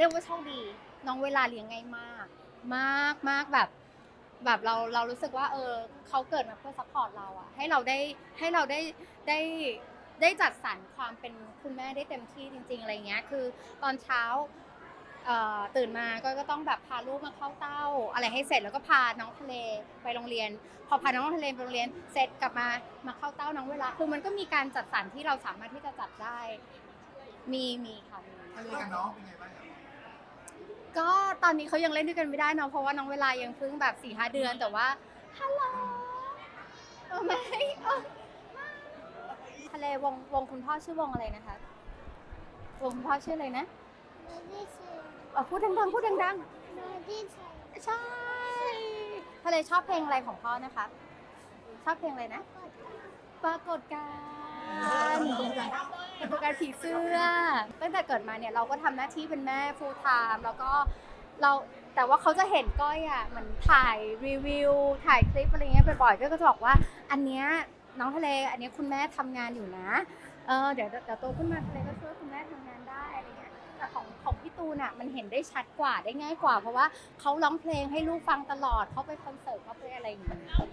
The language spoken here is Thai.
เรียกว่าโชคดี น้องเวลาเลี้ยงง่ายมาก มากมากแบบ แบบเราเรารู้สึกว่า เออเขาเกิดมาเพื่อซัพพอร์ตเราอะให้เราได้ให้เราได้ได้ได้จัดสรรความเป็นคุณแม่ได้เต็มที่จริง ๆอะไรเงี้ย คือตอนเช้าตื่นมาก็ก็ต้องแบบพาลูกมาเข้าเต้า อะไรให้เสร็จแล้วก็พาน้องทะเลไปโรงเรียน พอพาน้องทะเลไปโรงเรียนเสร็จกลับมามาเข้าเต้าน้องเวลา คือมันก็มีการจัดสรรที่เราสามารถที่จะจัดได้ มีมีค่ะมีทะเลกับน้องเป็นไงบ้างครับ ก็ตอนนี้เขายังเล่นด้วยกันไม่ได้เนอะเพราะว่าน้องเวลายังเพิ่งแบบสี่ห้าเดือนแต่ว่าฮัลโหลเออไม่เออทะเลวงวงคุณพ่อชื่อวงอะไรนะคะวงคุณพ่อชื่ออะไรนะมาดิเชนเออพูดดังๆพูดดังมาดิเชนๆใช่ทะเลชอบเพลงอะไรของพ่อนะคะ ชอบเพลงอะไรนะ ปรากฏการณ์ ผีเสื้อ ตั้งแต่เกิดมาเนี่ยเราก็ทำหน้าที่เป็นแม่ full time แล้วก็เราแต่ว่าเขาจะเห็นก้อยอะเหมือนถ่ายรีวิว ถ่ายคลิปอะไรเงี้ยบ่อยๆก็จะบอกว่า อันเนี้ยน้องทะเลอันเนี้ยคุณแม่ทำงานอยู่นะเออเดี๋ยวเดี๋ยวโตขึ้นมาทะเลก็ช่วยคุณแม่ทำงานได้อะไรเงี้ยแต่ของของพี่ตูนอะมันเห็นได้ชัดกว่าได้ง่ายกว่า เพราะว่าเขาร้องเพลงให้ลูกฟังตลอดเขาไปคอนเสิร์ตเขาไปอะไรอย่างเงี้ย